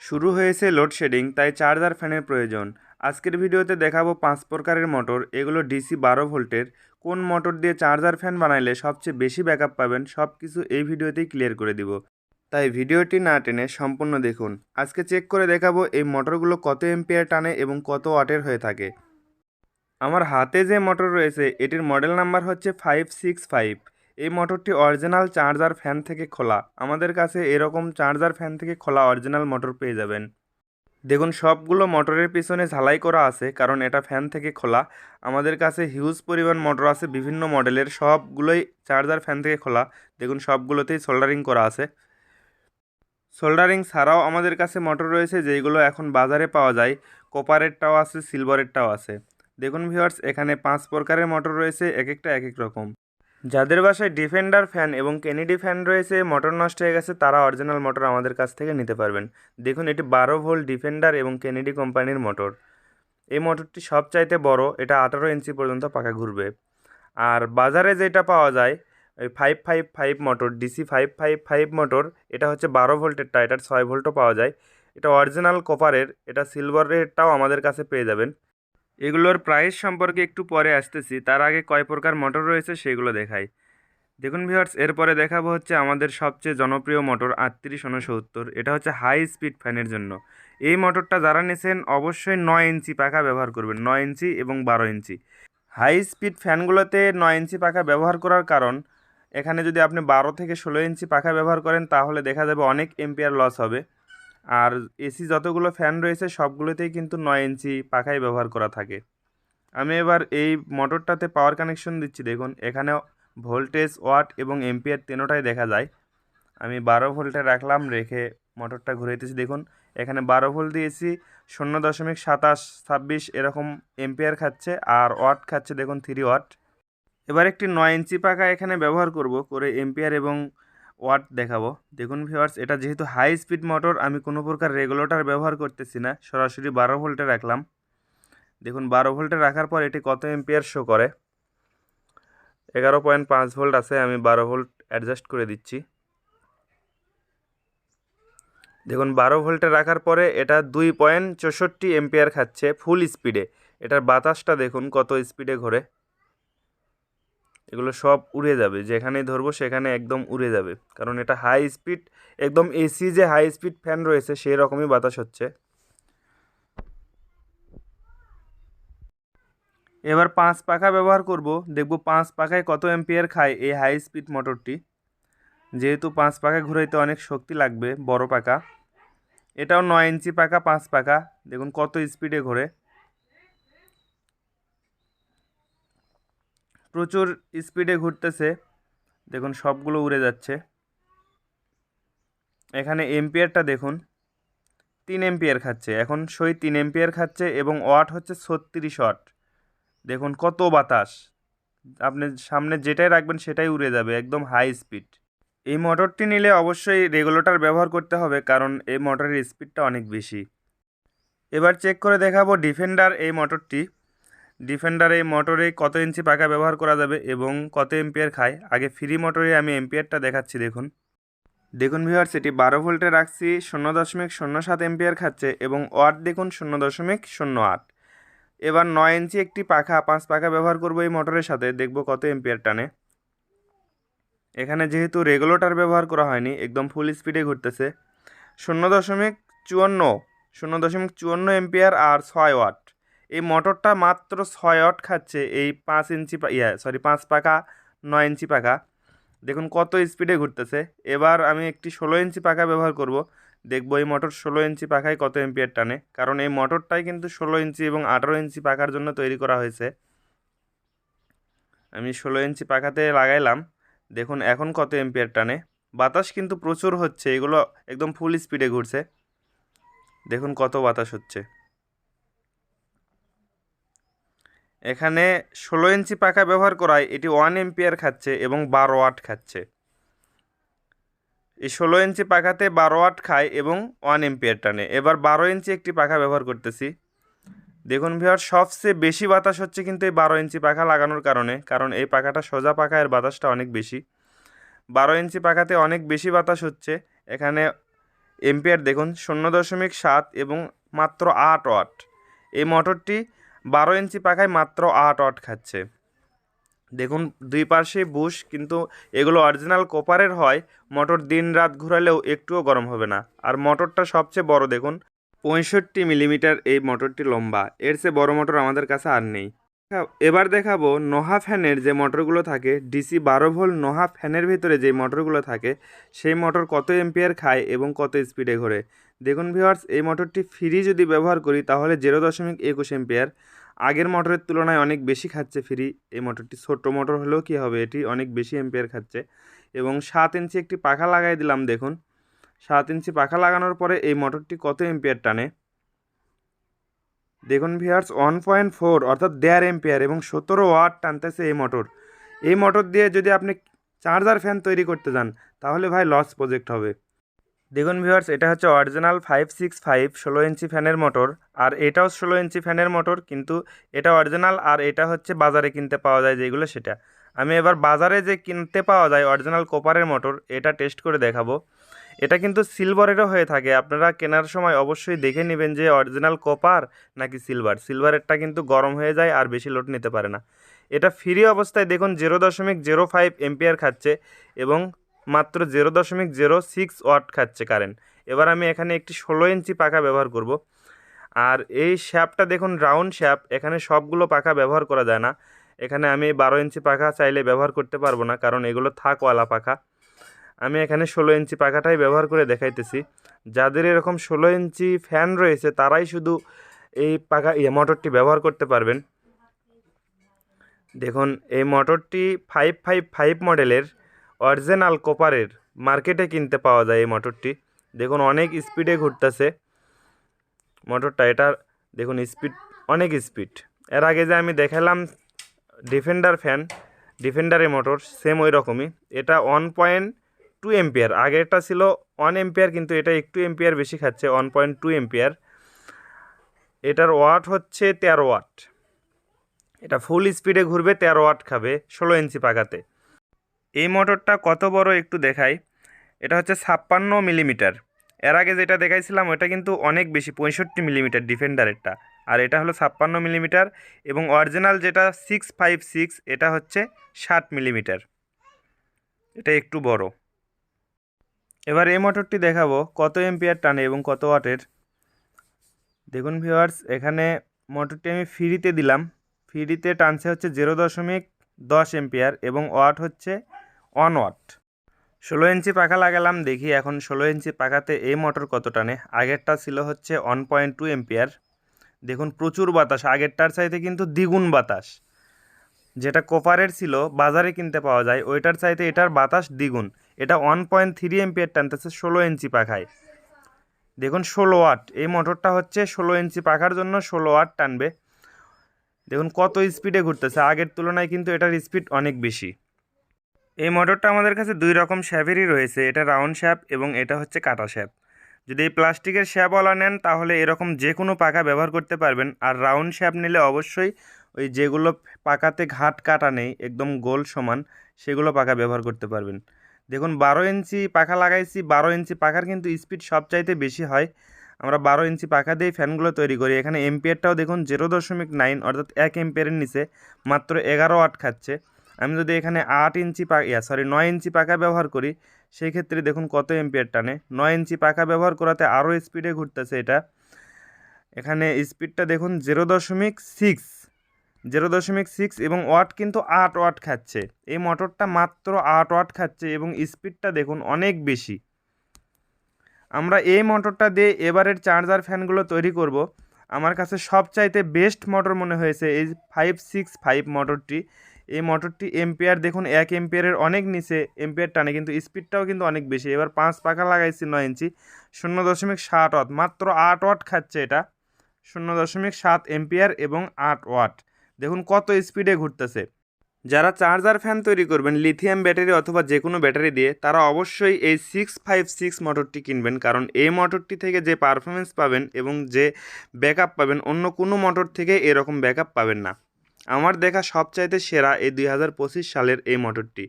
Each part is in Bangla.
শুরু হয়েছে লোডশেডিং, তাই চার্জার ফ্যানের প্রয়োজন। আজকের ভিডিওতে দেখাবো পাঁচ প্রকারের মোটর, এগুলো ডিসি বারো ভোল্টের। কোন মোটর দিয়ে চার্জার ফ্যান বানাইলে সবচেয়ে বেশি ব্যাকআপ পাবেন সব কিছু এই ভিডিওতেই ক্লিয়ার করে দিব। তাই ভিডিওটি না টেনে সম্পূর্ণ দেখুন। আজকে চেক করে দেখাবো এই মোটরগুলো কত এম্পিয়ার টানে এবং কত ওয়াটের হয়ে থাকে। আমার হাতে যে মোটর রয়েছে, এটির মডেল নাম্বার হচ্ছে ফাইভ সিক্স ফাইভ। এই মোটরটি অরিজিনাল চার্জার ফ্যান থেকে খোলা। আমাদের কাছে এরকম চার্জার ফ্যান থেকে খোলা অরিজিনাল মোটর পেয়ে যাবেন। দেখুন, সবগুলো মোটরের পিছনে ঝালাই করা আছে, কারণ এটা ফ্যান থেকে খোলা। আমাদের কাছে হিউজ পরিমাণ মোটর আছে, বিভিন্ন মডেলের সবগুলোই চার্জার ফ্যান থেকে খোলা। দেখুন, সবগুলোতেই সোল্ডারিং করা আছে। সোল্ডারিং ছাড়াও আমাদের কাছে মোটর রয়েছে যেগুলো এখন বাজারে পাওয়া যায়। কপারেরটাও আছে সিলভারেরটাও আছে। দেখুন ভিউয়ার্স এখানে পাঁচ প্রকারের মোটর রয়েছে, এক একটা এক এক রকম। যাদের বাসায় ডিফেন্ডার ফ্যান এবং কেনেডি ফ্যান রয়েছে, মোটর নষ্ট হয়ে গেছে, তারা অরিজিনাল মোটর আমাদের কাছ থেকে নিতে পারবেন। দেখুন, এটি বারো ভোল্ট ডিফেন্ডার এবং কেনেডি কোম্পানির মোটর। এই মোটরটি সবচাইতে বড়, এটা আঠারো ইঞ্চি পর্যন্ত পাকা ঘুরবে। আর বাজারে যেটা পাওয়া যায়, ওই five five five motor, DC five five five motor, এটা হচ্ছে বারো ভোল্টেরটা এটার ছয় ভোল্টও পাওয়া যায়। এটা অরিজিনাল কপারের, এটা সিলভারেরটাও আমাদের কাছে পেয়ে যাবেন। এগুলোর প্রাইস সম্পর্কে একটু পরে আসতেছি। তার আগে কয় প্রকার মোটর রয়েছে সেগুলো দেখাই। দেখুন ভিউয়ার্স এরপরে দেখাবো হচ্ছে আমাদের সবচেয়ে জনপ্রিয় মোটর আটত্রিশ উনসত্তর এটা হচ্ছে হাই স্পিড ফ্যানের জন্য। এই মোটরটা যারা নিয়েছেন অবশ্যই নয় ইঞ্চি পাখা ব্যবহার করবেন। নয় ইঞ্চি এবং বারো ইঞ্চি। হাই স্পিড ফ্যানগুলোতে নয় ইঞ্চি পাখা ব্যবহার করার কারণ, এখানে যদি আপনি বারো থেকে ষোলো ইঞ্চি পাখা ব্যবহার করেন, তাহলে দেখা যাবে অনেক এম্পিয়ার লস হবে। আর এসি যতগুলো ফ্যান রয়েছে, সবগুলোতেই কিন্তু নয় ইঞ্চি পাখাই ব্যবহার করা থাকে। আমি এবার এই মোটরটাতে পাওয়ার কানেকশন দিচ্ছি, দেখুন। এখানে ভোল্টেজ ওয়াট এবং এম্পিয়ার তিনোটাই দেখা যায়। আমি বারো ভোল্টে রাখলাম, রেখে মোটরটা ঘুরাইতেছি, দেখুন। এখানে বারো ভোল্ট দিয়েছি, শূন্য দশমিক সাতাশ ছাব্বিশ এরকম এম্পিয়ার খাচ্ছে আর ওয়াট খাচ্ছে, দেখুন থ্রি ওয়াট এবার একটি নয় ইঞ্চি পাখা এখানে ব্যবহার করব, করে এম্পিয়ার এবং ওয়াট দেখাবো। দেখুন ভিউয়ার্স এটা যেহেতু হাই স্পিড মোটর আমি কোনো প্রকার রেগুলেটর ব্যবহার করতেছি না। সরাসরি বারো ভোল্টে রাখলাম। দেখুন, বারো ভোল্টে রাখার পর এটি কত এম্পিয়ার শো করে? এগারো পয়েন্ট পাঁচ ভোল্ট আছে, আমি বারো ভোল্ট অ্যাডজাস্ট করে দিচ্ছি। দেখুন, বারো ভোল্টে রাখার পরে এটা দুই পয়েন্ট চৌষট্টি এম্পিয়ার খাচ্ছে ফুল স্পিডে এটার বাতাসটা দেখুন, কত স্পিডে ঘোরে। এগুলো সব উড়ে যাবে। যেখানেই ধরবো সেখানে একদম উড়ে যাবে। কারণ এটা হাই স্পিড একদম এসি যে হাই স্পিড ফ্যান রয়েছে সেই রকমই বাতাস হচ্ছে। এবার পাঁচ পাখা ব্যবহার করব। দেখব পাঁচ পাখায় কত এম্পিয়ার খায় এই হাই স্পিড মোটরটি যেহেতু পাঁচ পাখা ঘুরাইতে অনেক শক্তি লাগবে, বড় পাখা। এটাও নয় ইঞ্চি পাখা, পাঁচ পাখা। দেখুন কত স্পিডে ঘোরে। প্রচুর স্পিডে ঘুরতেছে। দেখুন, সবগুলো উড়ে যাচ্ছে। এখানে এম্পিয়ারটা দেখুন, তিন এম্পিয়ার খাচ্ছে। এখন সই তিন এম্পিয়ার খাচ্ছে এবং ওয়াট হচ্ছে ছত্রিশ ওয়াট দেখুন, কত বাতাস। আপনি সামনে যেটাই রাখবেন সেটাই উড়ে যাবে, একদম হাই স্পিড এই মোটরটি নিলে অবশ্যই রেগুলেটর ব্যবহার করতে হবে, কারণ এই মোটরের স্পিডটা অনেক বেশি। এবার চেক করে দেখাবো ডিফেন্ডার এই মোটরটি ডিফেন্ডার এই মোটরে কত ইঞ্চি পাখা ব্যবহার করা যাবে এবং কত এম্পিয়ার খায়? আগে ফ্রি মোটরে আমি এম্পিয়ারটা দেখাচ্ছি, দেখুন। দেখুন ভিউয়ার্স এটি বারো ভোল্টে রাখছি, শূন্য দশমিক শূন্য সাত এম্পিয়ার খাচ্ছে এবং ওয়াট দেখুন, শূন্য দশমিক শূন্য আট। এবার নয় ইঞ্চি একটি পাখা, পাঁচ পাখা ব্যবহার করব এই মোটরের সাথে, দেখব কত এম্পিয়ার টানে। এখানে যেহেতু রেগুলেটর ব্যবহার করা হয়নি, একদম ফুল স্পিডে ঘুরতেছে। শূন্য দশমিক চুয়ান্ন, শূন্য দশমিক চুয়ান্ন এম্পিয়ার আর ছয় ওয়াট। এই মোটরটা মাত্র ছয় অট খাচ্ছে, এই পাঁচ ইঞ্চি ইয়া সরি পাঁচ পাখা নয় ইঞ্চি পাখা দেখুন কত স্পিডে ঘুরতেছে। এবার আমি একটি ষোলো ইঞ্চি পাখা ব্যবহার করব। দেখব এই মোটর ষোলো ইঞ্চি পাখায় কত এম্পিয়ার টানে। কারণ এই মোটরটাই কিন্তু ষোলো ইঞ্চি এবং আঠারো ইঞ্চি পাখার জন্য তৈরি করা হয়েছে। আমি ষোলো ইঞ্চি পাখাতে লাগাইলাম। দেখুন এখন কত এম্পিয়ার টানে। বাতাস কিন্তু প্রচুর হচ্ছে, এগুলো একদম ফুল স্পিডে ঘুরছে। দেখুন কত বাতাস হচ্ছে। এখানে ষোলো ইঞ্চি পাখা ব্যবহার করায় এটি ওয়ান এম্পিয়ার খাচ্ছে এবং বারো ওয়াট খাচ্ছে। এই ষোলো ইঞ্চি পাখাতে বারো ওয়াট খায় এবং ওয়ান এম্পিয়ার টানে। এবার বারো ইঞ্চি একটি পাখা ব্যবহার করতেছি। দেখুন ভিওর সবচেয়ে বেশি বাতাস হচ্ছে কিন্তু এই বারো ইঞ্চি পাখা লাগানোর কারণে, কারণ এই পাখাটা সোজা পাখা, এর বাতাসটা অনেক বেশি। বারো ইঞ্চি পাখাতে অনেক বেশি বাতাস হচ্ছে। এখানে এম্পিয়ার দেখুন, শূন্য দশমিক সাত এবং মাত্র আট ওয়াট। এই মোটরটি বারো ইঞ্চি পাখায় মাত্র আট ওয়াট খাচ্ছে। দেখুন, দুই পাশে বুশ, কিন্তু এগুলো অরিজিনাল কোপারের হয়। মোটর দিন রাত ঘোরালেও একটুও গরম হবে না। আর মোটরটা সবচেয়ে বড়, দেখুন, পঁয়ষট্টি মিলিমিটার এই মোটরটি লম্বা। এর চেয়ে বড় মোটর আমাদের কাছে আর নেই। এবার দেখাবো নোহা ফ্যানের যে মোটরগুলো থাকে। ডিসি বারো ভোল্ট নোহা ফ্যানের ভিতরে যে মোটরগুলো থাকে, সেই মোটর কত এম্পিয়ার খায় এবং কত স্পিডে ঘোরে। দেখুন ভিওয়ার্স এই মোটরটি ফ্রি যদি ব্যবহার করি, তাহলে জিরো দশমিক একুশ এম্পিয়ার আগের মোটরের তুলনায় অনেক বেশি খাচ্ছে ফ্রি এই মোটরটি ছোট্ট মোটর হলেও কী হবে, এটি অনেক বেশি এম্পিয়ার খাচ্ছে। এবং সাত ইঞ্চি একটি পাখা লাগাই দিলাম, দেখুন। সাত ইঞ্চি পাখা লাগানোর পরে এই মোটরটি কত এম্পিয়ার টানে? দেখুন ভিয়ার্স ওয়ান পয়েন্ট ফোর অর্থাৎ দেড় এম্পিয়ার এবং সতেরো ওয়াট টানতেছে এই মোটর। এই মোটর দিয়ে যদি আপনি চার্জার ফ্যান তৈরি করতে যান, তাহলে ভাই লস প্রজেক্ট হবে। দেখুন ভিউয়ার্স, এটা হচ্ছে অরিজিনাল ফাইভ সিক্স ফাইভ ষোলো ইঞ্চি ফ্যানের মোটর, আর এটাও ষোলো ইঞ্চি ফ্যানের মোটর, কিন্তু এটা অরিজিনাল আর এটা হচ্ছে বাজারে কিনতে পাওয়া যায় যেগুলো সেটা। আমি এবার বাজারে যে কিনতে পাওয়া যায় অরিজিনাল কোপারের মোটর, এটা টেস্ট করে দেখাবো। এটা কিন্তু সিলভারেরও হয়ে থাকে। আপনারা কেনার সময় অবশ্যই দেখে নেবেন যে অরিজিনাল কপার নাকি সিলভার সিলভারেরটা কিন্তু গরম হয়ে যায় আর বেশি লোড নিতে পারে না। এটা ফ্রি অবস্থায় দেখুন জিরো দশমিক জিরো ফাইভ এম্পিয়ার খাচ্ছে এবং মাত্র জিরো দশমিক জিরো সিক্স ওয়াট খাচ্ছে কারেন্ট এবার আমি এখানে একটি ষোলো ইঞ্চি পাখা ব্যবহার করব। আর এই শ্যাপটা দেখুন রাউন্ড শ্যাপ, এখানে সবগুলো পাখা ব্যবহার করা যায় না। এখানে আমি বারো ইঞ্চি পাখা চাইলে ব্যবহার করতে পারব না, কারণ এগুলো থাকওয়ালা পাখা। আমি এখানে ষোলো ইঞ্চি পাখাটাই ব্যবহার করে দেখাইতেছি। যাদের এরকম ষোলো ইঞ্চি ফ্যান রয়েছে, তারাই শুধু এই পাখা মোটরটি ব্যবহার করতে পারবেন। দেখুন, এই মোটরটি ফাইভ ফাইভ ফাইভ মডেলের অরিজিনাল কোপারের মার্কেটে কিনতে পাওয়া যায় এই মোটরটি। দেখুন, অনেক স্পিডে ঘুরতেছে। মোটরটা, এটার, দেখুন স্পিড অনেক স্পিড এর আগে যে আমি দেখালাম ডিফেন্ডার ফ্যান ডিফেন্ডারের মোটর সেম ওই রকমই। এটা ওয়ান পয়েন্ট টু এম্পিয়ার আগেরটা ছিল ওয়ান এম্পিয়ার কিন্তু এটা একটু এম্পিয়ার বেশি খাচ্ছে ওয়ান পয়েন্ট টু এম্পিয়ার এটার ওয়াট হচ্ছে তেরো ওয়াট এটা ফুল স্পিডে ঘুরবে, তেরো ওয়াট খাবে, ষোলো ইঞ্চি পাকাতে। এই মোটরটা কত বড় একটু দেখাই। এটা হচ্ছে ছাপ্পান্ন মিলিমিটার। এর আগে যেটা দেখাইছিলাম, ওটা কিন্তু অনেক বেশি, পঁয়ষট্টি মিলিমিটার ডিফেন্ডারেরটা আর এটা হলো ছাপ্পান্ন মিলিমিটার এবং অরিজিনাল যেটা সিক্স ফাইভ সিক্স এটা হচ্ছে ষাট মিলিমিটার। এটা একটু বড়। এবার এই মোটরটি দেখাবো, কত এম্পিয়ার টানে এবং কত ওয়াটের। দেখুন ভিউয়ার্স, এখানে মোটরটি আমি ফ্রিতে দিলাম। ফ্রিতে টানছে হচ্ছে জিরো দশমিক দশ এম্পিয়ার এবং ওয়াট হচ্ছে ওয়ান ওয়াট ষোলো ইঞ্চি পাখা লাগালাম, দেখি এখন ষোলো ইঞ্চি পাখাতে এই মোটর কত টানে? আগেরটা ছিল হচ্ছে ওয়ান পয়েন্ট টু এম্পিয়ার দেখুন, প্রচুর বাতাস। আগেরটার চাইতে কিন্তু দ্বিগুণ বাতাস। যেটা কোপারের ছিল, বাজারে কিনতে পাওয়া যায়, ওইটার চাইতে এটার বাতাস দ্বিগুণ। এটা ওয়ান পয়েন্ট থ্রি এম্পিয়ার টানতেছে ষোলো ইঞ্চি পাখায়। দেখুন, ষোলো ওয়াট। এই মোটরটা হচ্ছে ষোলো ইঞ্চি পাখার জন্য ষোলো ওয়াট টানবে। দেখুন, কত স্পিডে ঘুরতেছে। আগের তুলনায় কিন্তু এটার স্পিড অনেক বেশি। এই মোটরটা আমাদের কাছে দুই রকম শ্যাপেরই রয়েছে, এটা রাউন্ড শ্যাপ এবং এটা হচ্ছে কাটা শ্যাপ। যদি এই প্লাস্টিকের শ্যাপওয়ালা নেন, তাহলে এরকম যে কোনো পাখা ব্যবহার করতে পারবেন, আর রাউন্ড শ্যাপ নিলে অবশ্যই ওই যেগুলো পাকাতে ঘাট কাটা নেই, একদম গোল সমান, সেগুলো পাখা ব্যবহার করতে পারবেন। দেখুন, বারো ইঞ্চি পাখা লাগাইছি, বারো ইঞ্চি পাখার কিন্তু স্পিড সবচাইতে বেশি হয়। আমরা বারো ইঞ্চি পাখা দিয়ে ফ্যানগুলো তৈরি করি, এখানে এম্পিয়ারটাও দেখুন জিরো দশমিক নাইন অর্থাৎ এক এম্পিয়ারের নিচে মাত্র এগারো ওয়াট খাচ্ছে। আমি যদি এখানে আট ইঞ্চি পা, ইয়া সরি নয় ইঞ্চি পাখা ব্যবহার করি সেই ক্ষেত্রে দেখুন কত এম্পিয়ার টানে। নয় ইঞ্চি পাখা ব্যবহার করাতে আরও স্পিডে ঘুরতেছে এটা। এখানে স্পিডটা দেখুন জিরো দশমিক সিক্স জিরো দশমিক সিক্স এবং ওয়াট কিন্তু আট ওয়াট খাচ্ছে। এই মোটরটা মাত্র আট ওয়াট খাচ্ছে এবং স্পিডটা দেখুন অনেক বেশি। আমরা এই মোটরটা দিয়ে এবারের চার্জার ফ্যানগুলো তৈরি করব। আমার কাছে সবচাইতে বেস্ট মোটর মনে হয়েছে এই ফাইভ সিক্স ফাইভ মোটরটি এই মোটরটি এম্পিয়ার দেখুন, এক এম্পিয়ারের অনেক নিচে এম্পিয়ার টানে, কিন্তু স্পিডটাও কিন্তু অনেক বেশি। এবার পাঁচ পাখা লাগাইছি নয় ইঞ্চি, শূন্য দশমিক সাত ওয়াট, মাত্র আট ওয়াট খাচ্ছে এটা। শূন্য দশমিক সাত এম্পিয়ার এবং আট ওয়াট। দেখুন কত স্পিডে ঘুরতেছে। যারা চার্জার ফ্যান তৈরি করবেন, লিথিয়াম ব্যাটারি অথবা যে কোনো ব্যাটারি দিয়ে, তারা অবশ্যই এই সিক্স ফাইভ সিক্স মোটরটি কিনবেন, কারণ এই মোটরটি থেকে যে পারফরমেন্স পাবেন এবং যে ব্যাকআপ পাবেন, অন্য কোনো মোটর থেকে এরকম ব্যাকআপ পাবেন না। আমার দেখা সবচাইতে সেরা এই দুই হাজার পঁচিশ সালের এই মোটরটি।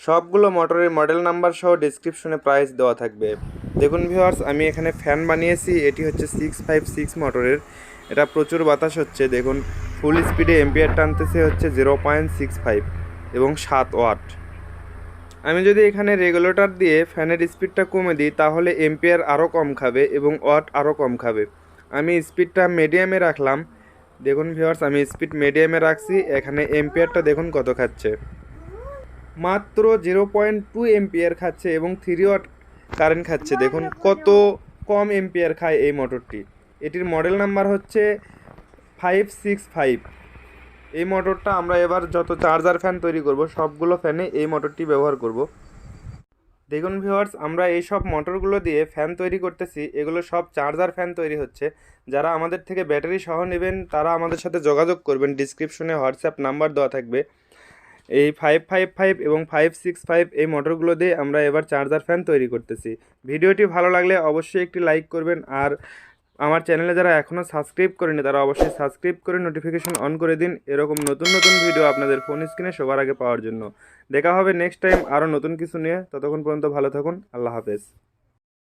সবগুলো মোটরের মডেল নাম্বার সহ ডিসক্রিপশনে প্রাইস দেওয়া থাকবে। দেখুন ভিউয়ার্স আমি এখানে ফ্যান বানিয়েছি, এটি হচ্ছে সিক্স ফাইভ সিক্স মোটরের। এটা প্রচুর বাতাস হচ্ছে, দেখুন ফুল স্পিডে এম্পিয়ার টানতেছে হচ্ছে জিরো পয়েন্ট সিক্স ফাইভ এবং সাত ওয়াট আমি যদি এখানে রেগুলেটর দিয়ে ফ্যানের স্পিডটা কমে দিই, তাহলে এম্পিয়ার আরও কম খাবে এবং ওয়াট আরও কম খাবে। আমি স্পিডটা মিডিয়ামে রাখলাম দেখুন ভিওয়ার্স আমি স্পিড মিডিয়ামে রাখছি, এখানে এম্পিয়ারটা দেখুন কত খাচ্ছে। মাত্র জিরো পয়েন্ট টু এম্পিয়ার খাচ্ছে এবং থ্রি ওয়াট কারেন্ট খাচ্ছে। দেখুন কত কম এম্পিয়ার খায় এই মোটরটি এটির মডেল নাম্বার হচ্ছে ফাইভ সিক্স ফাইভ এই মোটরটা আমরা এবার যত চার্জার ফ্যান তৈরি করব, সবগুলো ফ্যানে এই মোটরটি ব্যবহার করব। দেখুন ভিউয়ার্স আমরা এই সব মোটরগুলো দিয়ে ফ্যান তৈরি করতেছি। এগুলো সব চার্জার ফ্যান তৈরি হচ্ছে। যারা আমাদের থেকে ব্যাটারি সহ নেবেন, তারা আমাদের সাথে যোগাযোগ করবেন। ডিসক্রিপশনে হোয়াটসঅ্যাপ নাম্বার দেওয়া থাকবে। এই ফাইভ ফাইভ ফাইভ এবং ফাইভ সিক্স ফাইভ এই মোটরগুলো দিয়ে আমরা এবার চার্জার ফ্যান তৈরি করতেছি। ভিডিওটি ভালো লাগলে অবশ্যই একটি লাইক করবেন আর আমার চ্যানেলে যারা এখনও সাবস্ক্রাইব করেনি, তারা অবশ্যই সাবস্ক্রাইব করে নোটিফিকেশন অন করে দিন। এরকম নতুন নতুন ভিডিও আপনাদের ফোন স্ক্রিনে সবার আগে পাওয়ার জন্য। দেখা হবে নেক্সট টাইম আরও নতুন কিছু নিয়ে। ততক্ষণ পর্যন্ত ভালো থাকুন। আল্লাহ হাফেজ।